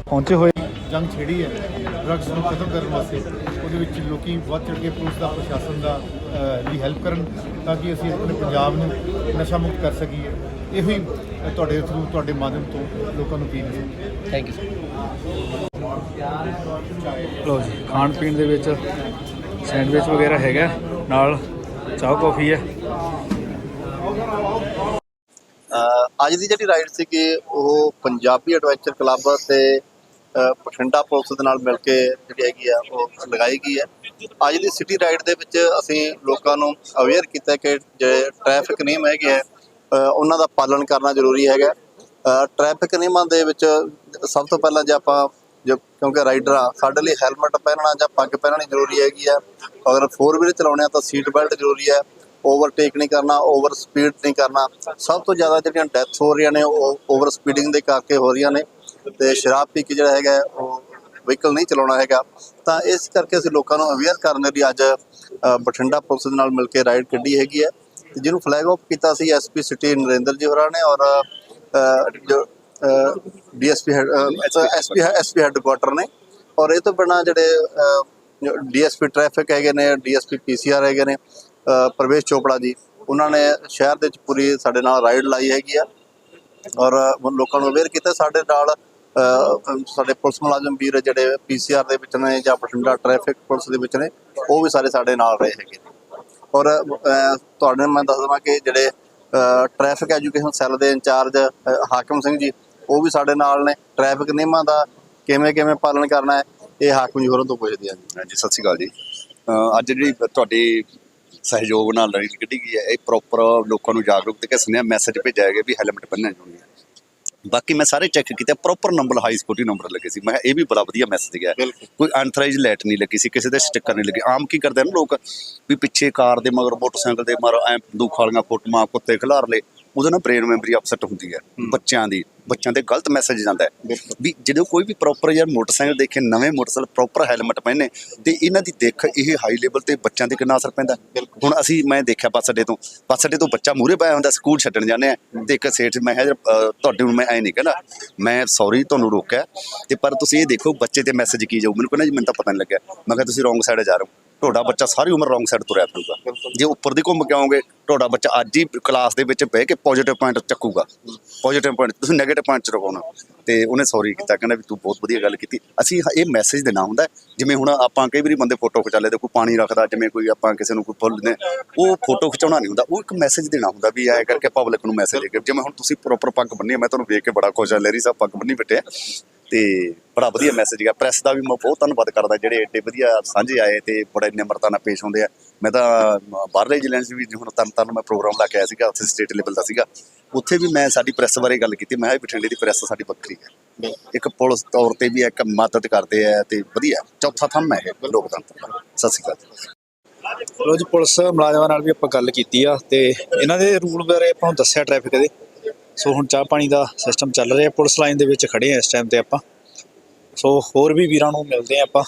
ਪਹੁੰਚੇ ਹੋਏ। ਜੰਗ ਛੇੜੀ ਹੈ। ਡਰੱਗਸ ਨੂੰ ਖਤਮ ਕਰਨ ਵਾਸਤੇ ਉਹਦੇ ਵਿੱਚ ਲੋਕੀ ਵੱਧ ਚੜ੍ਹ ਕੇ ਪੁਲਿਸ ਦਾ ਪ੍ਰਸ਼ਾਸਨ ਦਾ ਦੀ ਹੈਲਪ ਕਰਨ ਤਾਂ ਕਿ ਅਸੀਂ ਆਪਣੇ ਪੰਜਾਬ ਨੂੰ ਨਸ਼ਾ ਮੁਕਤ ਕਰ ਸਕੀਏ। ਇਹੋ ਹੀ ਤੁਹਾਡੇ ਥਰੂ ਤੁਹਾਡੇ ਮਾਧਿਅਮ ਤੋਂ ਲੋਕਾਂ ਨੂੰ ਅਪੀਲ ਹੈ। ਥੈਂਕ ਯੂ ਲੋ ਜੀ ਖਾਣ ਪੀਣ ਦੇ ਵਿੱਚ ਸੈਂਡਵਿਚ ਵਗੈਰਾ ਹੈਗਾ। ਨਾਲ ਚਾਹ ਕੌਫੀ ਹੈ। ਅੱਜ ਦੀ ਜਿਹੜੀ ਰਾਈਡ ਸੀਗੀ, ਉਹ ਪੰਜਾਬੀ ਐਡਵੈਂਚਰ ਕਲੱਬ ਤੇ ਬਠਿੰਡਾ ਪੁਲਿਸ ਦੇ ਨਾਲ ਮਿਲ ਕੇ ਜਿਹੜੀ ਹੈਗੀ ਆ, ਉਹ ਲਗਾਈ ਗਈ ਹੈ। ਅੱਜ ਦੀ ਸਿਟੀ ਰਾਈਡ ਦੇ ਵਿੱਚ ਅਸੀਂ ਲੋਕਾਂ ਨੂੰ ਅਵੇਅਰ ਕੀਤਾ ਕਿ ਜਿਹੜੇ ਟ੍ਰੈਫਿਕ ਨਿਯਮ ਹੈਗੇ ਆ ਉਹਨਾਂ ਦਾ ਪਾਲਣ ਕਰਨਾ ਜ਼ਰੂਰੀ ਹੈਗਾ। ਟ੍ਰੈਫਿਕ ਨਿਯਮਾਂ ਦੇ ਵਿੱਚ ਸਭ ਤੋਂ ਪਹਿਲਾਂ ਜੇ ਆਪਾਂ ਜੋ, ਕਿਉਂਕਿ ਰਾਈਡਰ ਆ, ਸਾਡੇ ਲਈ ਹੈਲਮਟ ਪਹਿਨਣਾ ਜਾਂ ਪੱਗ ਪਹਿਨਣੀ ਜ਼ਰੂਰੀ ਹੈਗੀ ਆ। ਅਗਰ ਫੋਰ ਵੀਲਰ ਚਲਾਉਣੇ ਆ ਤਾਂ ਸੀਟ ਬੈਲਟ ਜ਼ਰੂਰੀ ਹੈ। ਓਵਰਟੇਕ ਨਹੀਂ ਕਰਨਾ ਓਵਰ ਸਪੀਡ ਨਹੀਂ ਕਰਨਾ। ਸਭ ਤੋਂ ਜ਼ਿਆਦਾ ਜਿਹੜੀਆਂ ਡੈਥ ਹੋ ਰਹੀਆਂ ਨੇ ਉਹ ਓਵਰ ਸਪੀਡਿੰਗ ਦੇ ਕਰਕੇ ਹੋ ਰਹੀਆਂ ਨੇ। ਤੇ ਸ਼ਰਾਬ ਪੀ ਕੇ ਜਿਹੜਾ ਹੈਗਾ ਉਹ ਵਹੀਕਲ ਨਹੀਂ ਚਲਾਉਣਾ ਹੈਗਾ। ਤਾਂ ਇਸ ਕਰਕੇ ਅਸੀਂ ਲੋਕਾਂ ਨੂੰ ਅਵੇਅਰ ਕਰਨ ਦੇ ਲਈ ਅੱਜ ਬਠਿੰਡਾ ਪੁਲਿਸ ਦੇ ਨਾਲ ਮਿਲ ਕੇ ਰਾਈਡ ਕੱਢੀ ਹੈਗੀ ਹੈ। ਤੇ ਜਿਹਨੂੰ ਫਲੈਗ ਆਫ ਕੀਤਾ ਸੀ ਐਸਪੀ ਸਿਟੀ ਨਰਿੰਦਰ ਜੀ ਹੋਰਾਂ ਨੇ ਔਰ ਅ, ਜੋ ਡੀਐਸਪੀ ਐਸਪੀ ਐਸਪੀ ਹੈੱਡਕੁਆਟਰ ਨੇ। ਔਰ ਇਹ ਤੋਂ ਬਿਨਾਂ ਜਿਹੜੇ ਡੀਐਸਪੀ ਟ੍ਰੈਫਿਕ ਹੈਗੇ ਨੇ ਡੀਐਸਪੀ ਪੀਸੀਆਰ ਹੈਗੇ ਨੇ ਪ੍ਰਵੇਸ਼ ਚੋਪੜਾ ਜੀ ਉਹਨਾਂ ਨੇ ਸ਼ਹਿਰ ਦੇ ਵਿੱਚ ਪੂਰੀ ਸਾਡੇ ਨਾਲ ਰਾਈਡ ਲਾਈ ਹੈਗੀ ਆ ਔਰ ਲੋਕਾਂ ਨੂੰ ਅਵੇਅਰ ਕੀਤਾ ਸਾਡੇ ਨਾਲ ਸਾਡੇ ਪੁਲਿਸ ਮੁਲਾਜ਼ਮ ਵੀਰ ਜਿਹੜੇ ਪੀਸੀਆਰ ਦੇ ਵਿੱਚ ਨੇ ਜਾਂ ਬਠਿੰਡਾ ਟ੍ਰੈਫਿਕ ਪੁਲਿਸ ਦੇ ਵਿੱਚ ਨੇ ਉਹ ਵੀ ਸਾਰੇ ਸਾਡੇ ਨਾਲ ਰਹੇ ਹੈਗੇ ਨੇ। ਔਰ ਅ, ਤੁਹਾਡੇ ਨੂੰ ਮੈਂ ਦੱਸ ਦਵਾਂ ਕਿ ਜਿਹੜੇ ਟ੍ਰੈਫਿਕ ਐਜੂਕੇਸ਼ਨ ਸੈੱਲ ਦੇ ਇੰਚਾਰਜ ਹਾਕਮ ਸਿੰਘ ਜੀ ਉਹ ਵੀ ਸਾਡੇ ਨਾਲ ਨੇ। ਟ੍ਰੈਫਿਕ ਨਿਯਮਾਂ ਦਾ ਕਿਵੇਂ ਕਿਵੇਂ ਪਾਲਣ ਕਰਨਾ ਹੈ ਇਹ ਹਾਕਮ ਜੀ ਹੋਰਾਂ ਤੋਂ ਪੁੱਛਦੇ ਆ ਜੀ। ਹਾਂਜੀ ਸਤਿ ਸ਼੍ਰੀ ਅਕਾਲ ਜੀ। ਅੱਜ ਜਿਹੜੀ ਤੁਹਾਡੀ ਸਹਿਯੋਗ ਨਾਲ ਲੜੀ ਕੱਢੀ ਗਈ ਹੈ। ਇਹ ਪ੍ਰੋਪਰ ਲੋਕਾਂ ਨੂੰ ਜਾਗਰੂਕ ਤੇ ਸੁਨੇਹਾ ਮੈਸੇਜ ਭੇਜਿਆ ਗਿਆ ਵੀ ਹੈਲਮਟ ਪਹਿਨਣਾ ਜ਼ਰੂਰੀ ਹੈ ਬਾਕੀ ਮੈਂ ਸਾਰੇ ਚੈੱਕ ਕੀਤੇ proper number high security number ਲੱਗੇ ਸੀ। ਮੈਂ ਇਹ ਵੀ ਬੜਾ ਵਧੀਆ ਮੈਸੇਜ ਗਿਆ। ਕੋਈ ਅਨਥਰਾਈਜ਼ ਲਾਈਟ ਨਹੀਂ ਲੱਗੀ ਸੀ ਕਿਸੇ ਦੇ ਸਟicker ਨਹੀਂ ਲੱਗੇ। ਆਮ ਕੀ ਕਰਦੇ ਨੇ ਲੋਕ ਵੀ ਪਿੱਛੇ ਕਾਰ ਦੇ ਮਗਰ ਮੋਟਰਸਾਈਕਲ ਦੇ ਮਗਰ ਐ ਬੰਦੂਕ ਵਾਲੀਆਂ ਫੋਟੋਆਂ ਕੁੱਤੇ ਖਿਲਾਰ ਲਏ। ਉਹਦੇ ਨਾਲ ਬ੍ਰੇਨ ਮੈਮਰੀ ਅਪਸੈਟ ਹੁੰਦੀ ਹੈ ਬੱਚਿਆਂ ਦੀ ਬੱਚਿਆਂ ਤੇ ਗਲਤ ਮੈਸੇਜ ਜਾਂਦਾ ਹੈ। ਵੀ ਜਦੋਂ ਕੋਈ ਵੀ ਪ੍ਰੋਪਰ ਯਾਰ ਮੋਟਰਸਾਈਕਲ ਦੇਖੇ ਨਵੇਂ ਮੋਟਰਸਾਈਕਲ ਪ੍ਰੋਪਰ ਹੈਲਮਟ ਪਹਿਨੇ ਤੇ ਇਹਨਾਂ ਦੀ ਦੇਖ ਇਹ ਹਾਈ ਲੈਵਲ ਤੇ ਬੱਚਿਆਂ ਤੇ ਕਿੰਨਾ ਅਸਰ ਪੈਂਦਾ ਹੁਣ ਅਸੀਂ ਮੈਂ ਦੇਖਿਆ ਬੱਸ ਅੱਡੇ ਤੋਂ ਬੱਸ ਅੱਡੇ ਤੋਂ ਬੱਚਾ ਮੂਰੇ ਪਾਇਆ ਹੁੰਦਾ ਸਕੂਲ ਛੱਡਣ ਜਾਂਦੇ ਆ ਤੇ ਇੱਕ ਸੇਠ ਮੈਂ ਕਿਹਾ ਤੁਹਾਡੇ ਨੂੰ ਮੈਂ ਐ ਨਹੀਂ ਕਹਿੰਦਾ ਮੈਂ ਸੌਰੀ ਤੁਹਾਨੂੰ ਰੋਕਿਆ ਤੇ ਪਰ ਤੁਸੀਂ ਇਹ ਦੇਖੋ ਬੱਚੇ ਤੇ ਮੈਸੇਜ ਕੀ ਜਾਊ? ਮੈਨੂੰ ਕਹਿੰਦਾ ਜੀ ਮੈਨੂੰ ਤਾਂ ਪਤਾ ਨਹੀਂ ਲੱਗਿਆ। ਮੈਂ ਕਿਹਾ ਤੁਸੀਂ ਰੋਂਗ ਸਾਈਡ ਜਾ ਰਹੇ ਹੋ। ਤੁਹਾਡਾ ਬੱਚਾ ਸਾਰੀ ਉਮਰ ਰੋਂਗ ਸਾਈਡ ਤੁਰਿਆ ਫਿਰੂਗਾ। ਜੇ ਉੱਪਰ ਦੀ ਘੁੰਮ ਕੇ ਆਓਗੇ, ਤੁਹਾਡਾ ਬੱਚਾ ਅੱਜ ਹੀ ਕਲਾਸ ਦੇ ਵਿੱਚ ਬਹਿ ਕੇ ਪੋਜ਼ਿਟਿਵ ਪੁਆਇੰਟ ਚੱਕੂਗਾ। ਪੋਜ਼ਿਟਿਵ ਪੁਆਇੰਟ ਤੁਸੀਂ 네ਗੇਟਿਵ ਪੁਆਇੰਟ ਚ ਰਖਾਉਣਾ ਤੇ ਉਹਨੇ ਸੌਰੀ ਕੀਤਾ, ਕਹਿੰਦਾ ਵੀ ਤੂੰ ਬਹੁਤ ਵਧੀਆ ਗੱਲ ਕੀਤੀ। ਅਸੀਂ ਇਹ ਮੈਸੇਜ ਦੇਣਾ ਹੁੰਦਾ ਜਿਵੇਂ ਹੁਣ ਆਪਾਂ ਕਈ ਵਾਰੀ ਬੰਦੇ ਫੋਟੋ ਖਿਚਾ ਲੈਦੇ, ਕੋਈ ਪਾਣੀ ਰੱਖਦਾ, ਜਿਵੇਂ ਕੋਈ ਆਪਾਂ ਕਿਸੇ ਨੂੰ ਕੋਈ ਫੁੱਲ ਨੇ ਉਹ ਫੋਟੋ ਖਿਚਾਉਣਾ ਨਹੀਂ ਹੁੰਦਾ। ਉਹ ਇੱਕ ਮੈਸੇਜ ਦੇਣਾ ਹੁੰਦਾ ਵੀ ਐ ਕਰਕੇ ਪਬਲਿਕ ਨੂੰ ਮੈਸੇਜ ਦੇ ਕੇ। ਜਿਵੇਂ ਹੁਣ ਤੁਸੀਂ ਪ੍ਰੋਪਰ ਪੱਗ ਬੰਨੀ ਮੈਂ ਤੁਹਾਨੂੰ ਵੇਖ ਕੇ ਬੜਾ ਖੁਸ਼ ਹਾਂ ਲੈਰੀ ਸਾਹਿਬ ਪੱਗ ਬੰਨੀ ਬੈਠੇ ਤੇ ਬੜਾ ਵਧੀਆ ਮੈਸੇਜ ਗਿਆ ਪ੍ਰੈਸ ਦਾ ਵੀ ਮੈਂ ਬਹੁਤ ਧੰਨਵਾਦ ਕਰਦਾ ਜਿਹੜੇ ਏਡੇ ਵਧੀਆ ਸਾਂਝੇ ਆਏ ਤੇ ਬੜੇ ਨਿਮਰਤਾ ਨਾਲ ਪੇਸ਼ ਹੁੰਦੇ ਆ। ਮੈਂ ਤਾਂ ਬਾਹਰਲੇ ਜ਼ਿਲ੍ਹਿਆਂ 'ਚ ਵੀ ਹੁਣ ਤਰਨ ਤਾਰਨ ਮੈਂ ਪ੍ਰੋਗਰਾਮ ਲਾ ਕੇ ਆਇਆ ਸੀਗਾ ਉੱਥੇ ਸਟੇਟ ਲੈਵਲ ਦਾ ਸੀਗਾ। ਉੱਥੇ ਵੀ ਮੈਂ ਸਾਡੀ ਪ੍ਰੈਸ ਬਾਰੇ ਗੱਲ ਕੀਤੀ। ਮੈਂ ਕਿਹਾ ਬਠਿੰਡੇ ਦੀ ਪ੍ਰੈਸ ਸਾਡੀ ਵੱਖਰੀ ਹੈ। ਇੱਕ ਪੁਲਿਸ ਤੌਰ ਤੇ ਵੀ ਇੱਕ ਮਦਦ ਕਰਦੇ ਆ ਤੇ ਵਧੀਆ। ਚੌਥਾ ਥੰਮ ਹੈ ਇਹ ਲੋਕਤੰਤਰ ਦਾ। ਸਤਿ ਸ਼੍ਰੀ ਅਕਾਲ। ਲੋ ਜੀ ਪੁਲਿਸ ਮੁਲਾਜ਼ਮਾਂ ਨਾਲ ਵੀ ਆਪਾਂ ਗੱਲ ਕੀਤੀ ਆ ਤੇ ਇਹਨਾਂ ਦੇ ਰੂਲ ਬਾਰੇ ਆਪਾਂ ਨੂੰ ਦੱਸਿਆ ਟ੍ਰੈਫਿਕ ਦੇ। ਸੋ ਹੁਣ ਚਾਹ ਪਾਣੀ ਦਾ ਸਿਸਟਮ ਚੱਲ ਰਿਹਾ ਪੁਲਿਸ ਲਾਈਨ ਦੇ ਵਿੱਚ ਖੜੇ ਆ ਇਸ ਟਾਈਮ ਤੇ ਆਪਾਂ। ਸੋ ਹੋਰ ਵੀ ਵੀਰਾਂ ਨੂੰ ਮਿਲਦੇ ਆ ਆਪਾਂ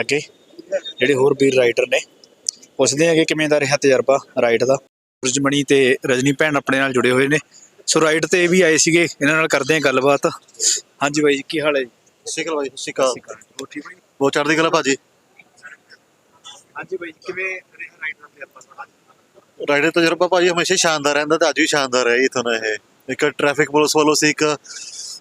ਅੱਗੇ ਜਿਹੜੇ ਹੋਰ ਵੀਰ ਰਾਈਡਰ ਨੇ। ਪੁੱਛਦੇ ਆ ਕਿ ਕਿਵੇਂ ਦਾ ਰਿਹਾ ਤਜਰਬਾ ਰਾਈਡ ਦਾ? ਰਜਮਣੀ ਤੇ ਰਜਨੀ ਭੈਣ ਆਪਣੇ ਨਾਲ ਜੁੜੇ ਹੋਏ ਨੇ। ਸੋ ਰਾਈਡ ਤੇ ਵੀ ਆਏ ਸੀਗੇ ਇਹਨਾਂ ਨਾਲ ਕਰਦੇ ਆ ਗੱਲਬਾਤ। ਹਾਂਜੀ ਬਾਈ ਜੀ ਕੀ ਹਾਲ ਹੈ ਜੀ? ਸਿਕਲ ਭਾਈ ਸਿਕਲ ਹੋ ਠੀਕ ਬਾਈ ਬਹੁਤ ਚੜ੍ਹਦੀ ਕਲਾ ਭਾਜੀ। ਹਾਂਜੀ ਬਾਈ ਕਿਵੇਂ ਰਿਹਾ ਰਾਈਡਰ ਤੇ ਆਪਾਂ ਰਾਈਡਰ ਤਜਰਬਾ ਭਾਜੀ ਹਮੇਸ਼ਾ ਸ਼ਾਨਦਾਰ ਰਹਿੰਦਾ ਤੇ ਅੱਜ ਵੀ ਸ਼ਾਨਦਾਰ ਹੈ ਇਥੋਂ ਦਾ ਇਹ। ਇੱਕ ਟ੍ਰੈਫਿਕ ਪੁਲਿਸ ਵੱਲੋਂ ਸੀ ਇੱਕ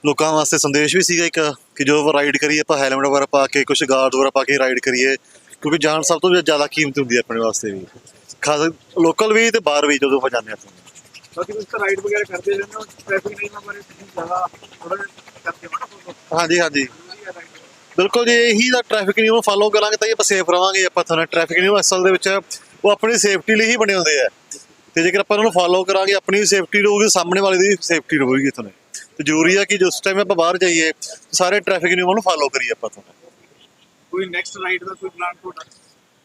ਲੋਕਾਂ ਵਾਸਤੇ ਸੰਦੇਸ਼ ਵੀ ਸੀਗਾ ਇੱਕ ਕਿ ਜਦੋਂ ਰਾਈਡ ਕਰੀਏ ਆਪਾਂ ਹੈਲਮਟ ਵਗੈਰਾ ਪਾ ਕੇ ਕੁਝ ਗਾਰਡ ਵਗੈਰਾ ਪਾ ਕੇ ਰਾਈਡ ਕਰੀਏ ਕਿਉਂਕਿ ਜਾਨ ਸਭ ਤੋਂ ਜ਼ਿਆਦਾ ਕੀਮਤੀ ਹੁੰਦੀ ਹੈ ਆਪਣੇ ਵਾਸਤੇ ਵੀ। ਖਾਸ ਲੋਕਲ ਵੀ ਤੇ ਬਾਹਰ ਵੀ ਜਦੋਂ ਆਪਾਂ ਜਾਂਦੇ ਹਾਂ ਬਾਕੀ ਤੁਸੀਂ ਰਾਈਡ ਵਗੈਰਾ ਕਰਦੇ ਰਹਿੰਦੇ ਹੋ ਟ੍ਰੈਫਿਕ ਨਿਯਮਾਂ ਬਾਰੇ ਤੁਸੀਂ ਜ਼ਿਆਦਾ ਥੋੜਾ ਨਾ ਫੋਲੋ ਹਾਂਜੀ ਹਾਂਜੀ। ਬਿਲਕੁਲ ਜੀ ਇਹੀ ਦਾ ਟ੍ਰੈਫਿਕ ਨਿਯਮ ਫਾਲੋ ਕਰਾਂਗੇ ਤਾਂ ਹੀ ਆਪਾਂ ਸੇਫ ਰਵਾਂਗੇ ਆਪਾਂ ਤੁਹਾਨੂੰ ਟ੍ਰੈਫਿਕ ਨਿਯਮ ਅਸਲ ਦੇ ਵਿੱਚ ਉਹ ਆਪਣੀ ਸੇਫਟੀ ਲਈ ਹੀ ਬਣੇ ਹੁੰਦੇ ਆ। ਤੇ ਜੇਕਰ ਆਪਾਂ ਉਹਨਾਂ ਨੂੰ ਫਾਲੋ ਕਰਾਂਗੇ ਆਪਣੀ ਸੇਫਟੀ ਰਹੂਗੀ ਸਾਹਮਣੇ ਵਾਲੇ ਦੀ ਸੇਫਟੀ ਰਹੂਗੀ ਤੁਹਾਨੂੰ ਤੇ ਜ਼ਰੂਰੀ ਆ ਕਿ ਜਿਸ ਟਾਈਮ ਆਪਾਂ ਬਾਹਰ ਜਾਈਏ ਸਾਰੇ ਟ੍ਰੈਫਿਕ ਨਿਯਮਾਂ ਨੂੰ ਫਾਲੋ ਕਰੀਏ ਆਪਾਂ ਤੁਹਾਨੂੰ ਕੋਈ ਨੈਕਸਟ ਰਾਈਡ ਦਾ ਕੋਈ ਪਲਾਨ ਤੁਹਾਡਾ?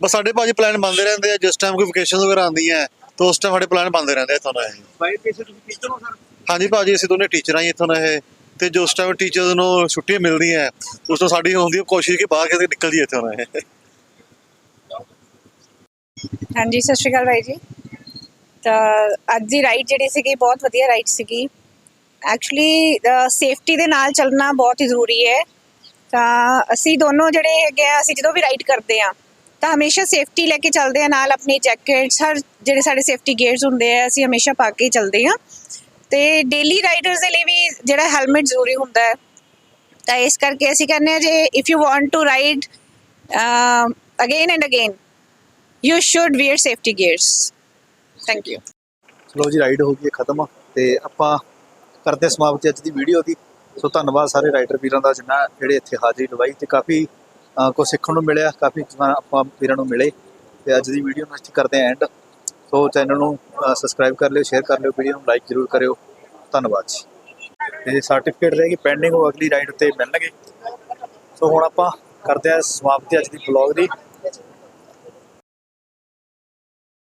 ਬਸ ਸਾਡੇ ਭਾਜੀ ਪਲਾਨ ਬਣਦੇ ਰਹਿੰਦੇ ਆ ਜਿਸ ਟਾਈਮ ਕੋਈ ਵਕੇਸ਼ਨ ਵਗੈਰਾ ਆਉਂਦੀਆਂ ਤਾਂ ਉਸ ਟਾਈਮ ਸਾਡੇ ਪਲਾਨ ਬਣਦੇ ਰਹਿੰਦੇ ਆ ਤੁਹਾਨੂੰ ਇਹ। ਬਾਈ ਪੇਸੇ ਤੁਸੀਂ ਟੀਚਰ ਹੋ ਸਰ ਹਾਂਜੀ ਭਾਜੀ ਅਸੀਂ ਦੋਨੇ ਟੀਚਰ ਜੀ ਇੱਥੋਂ ਦਾ ਇਹ। ਤੇ ਜੋ ਉਸ ਟਾਈਮ ਟੀਚਰਸ ਨੂੰ ਛੁੱਟੀਆਂ ਮਿਲਦੀਆਂ ਉਸ ਤੋਂ ਸਾਡੀ ਹੁੰਦੀ ਹੈ ਕੋਸ਼ਿਸ਼ ਕਿ ਬਾਹਰ ਕਿਤੇ ਨਿਕਲ ਜਾਈਏ ਇੱਥੋਂ ਦਾ ਇਹ। ਹਾਂਜੀ ਸਤਿ ਸ਼੍ਰੀ ਅਕਾਲ ਬਾਈ ਜੀ। ਤਾਂ ਅੱਜ ਦੀ ਰਾਈਡ ਜਿਹੜੀ ਸੀਗੀ, ਬਹੁਤ ਵਧੀਆ ਰਾਈਡ ਸੀਗੀ। ਐਕਚੁਅਲੀ ਸੇਫਟੀ ਦੇ ਨਾਲ ਚੱਲਣਾ ਬਹੁਤ ਹੀ ਜ਼ਰੂਰੀ ਹੈ। ਤਾਂ ਅਸੀਂ ਦੋਨੋਂ ਜਿਹੜੇ ਹੈਗੇ ਆ, ਅਸੀਂ ਜਦੋਂ ਵੀ ਰਾਈਡ ਕਰਦੇ ਆ, ਤਾਂ ਹਮੇਸ਼ਾ ਸੇਫਟੀ ਲੈ ਕੇ ਚੱਲਦੇ ਆ, ਨਾਲ ਆਪਣੀ ਜੈਕਟਸ ਹਰ ਜਿਹੜੇ ਸਾਡੇ ਸੇਫਟੀ ਗੇਅਰਸ ਹੁੰਦੇ ਆ, ਅਸੀਂ ਹਮੇਸ਼ਾ ਪਾ ਕੇ ਹੀ ਚੱਲਦੇ ਆ। ਤੇ ਡੇਲੀ ਰਾਈਡਰਸ ਦੇ ਲਈ ਵੀ ਜਿਹੜਾ ਹੈਲਮਟ ਜ਼ਰੂਰੀ ਹੁੰਦਾ ਹੈ। ਤਾਂ ਇਸ ਕਰਕੇ ਅਸੀਂ ਕਹਿੰਦੇ ਆ ਜੇ if you want to ride again and again you should wear safety gears thank you ਚਲੋ ਜੀ ਰਾਈਡ ਹੋ ਗਈ ਹੈ, ਖਤਮ ਤੇ ਆਪਾਂ ਕਰਦੇ ਹਾਂ ਸਮਾਪਤੀ ਅੱਜ ਦੀ ਵੀਡੀਓ ਦੀ। ਸੋ ਧੰਨਵਾਦ ਸਾਰੇ ਰਾਈਡਰ ਵੀਰਾਂ ਦਾ ਜਿੰਨਾ ਜਿਹੜੇ ਇੱਥੇ ਹਾਜ਼ਰੀ ਲਵਾਈ ਤੇ ਕਾਫੀ ਕੁਝ ਸਿੱਖਣ ਨੂੰ ਮਿਲਿਆ, ਕਾਫੀ ਆਪਾਂ ਵੀਰਾਂ ਨੂੰ ਮਿਲੇ। ਤੇ ਅੱਜ ਦੀ ਵੀਡੀਓ ਨੂੰ ਇੱਥੇ ਕਰਦੇ ਹਾਂ ਐਂਡ ਸੋ ਚੈਨਲ ਨੂੰ ਸਬਸਕ੍ਰਾਈਬ ਕਰ ਲਿਓ ਸ਼ੇਅਰ ਕਰ ਲਿਓ ਵੀਡੀਓ ਨੂੰ ਲਾਈਕ ਜ਼ਰੂਰ ਕਰਿਓ। ਧੰਨਵਾਦ ਜੀ। ਤੇ ਸਰਟੀਫਿਕੇਟ ਰਹੇਗੀ ਪੈਂਡਿੰਗ ਉਹ ਅਗਲੀ ਰਾਈਡ ਤੇ ਮਿਲਣਗੇ। ਸੋ ਹੁਣ ਆਪਾਂ ਕਰਦੇ ਹਾਂ ਸਮਾਪਤੀ ਅੱਜ ਦੀ ਬਲੌਗ ਦੀ।